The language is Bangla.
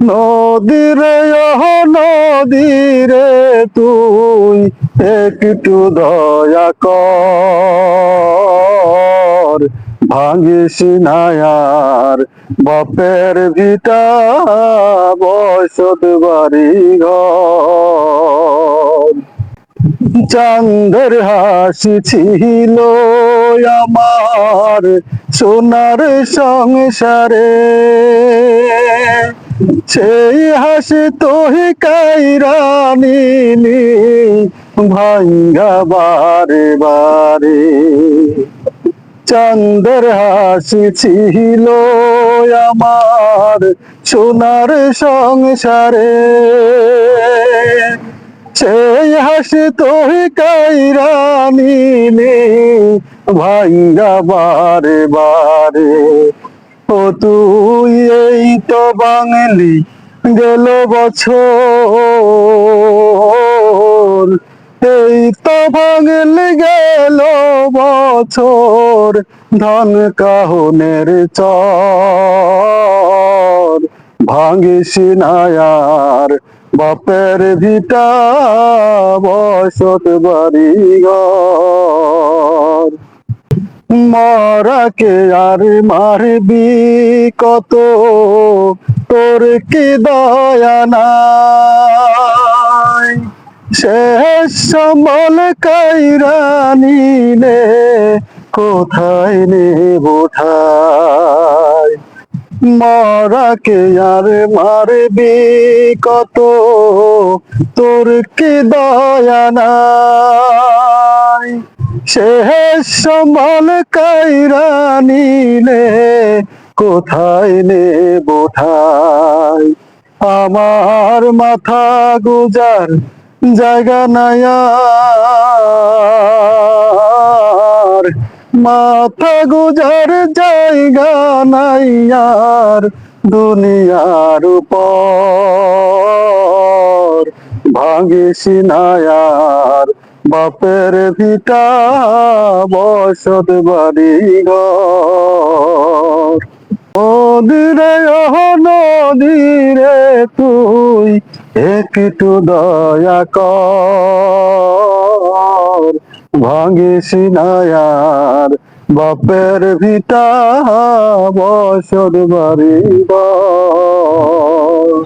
নদীরে, ওহ নদীরে তুই একটু দয়া কর। ভাঙিস নায়ার বাপের ভিটা, বসত বাড়ি ঘর। চাঁদের হাসি ছিল আমার সোনার সংসারে। সেই হাসি তোহি কাইরানিলি ভাঙ্গা বারে বারে। চাঁদের হাসি ছিল আমার সোনার সংসারে। সেই হাসি তোহি কাইরানিলে ভাঙ্গা বারে বারে। তুই এই তো বাঙালি, গেল বছর। এই তো বাঙালি গেল বছর, ধন কাহনের চর। ভাঙিস নায়ার বাপের ভিটা, বসত বাড়ি ঘর। মরাকে আর মারবি কত? তোর কি দয়া নাই? শেষ সম্বল কাইরা নে কোথায় নে বোঠায় মরাকে আর মারবি কত? তোর কি দয়া নাই? শেষ সম্বল কাইরা নিলে কোথায় নে বোঠায় আমার মাথা গুজার জায়গা নাই মাথা গুজার জায়গা নাই আর দুনিয়ার উপর। ভাঙিস নায়ার বাপের ভিটা বসত বাড়ি ঘর। নদীরে ওহ নদীরে তুই একটু দয়া কর। ভাঙিস নায়ার বাপের ভিটা বসত বাড়ি ঘর।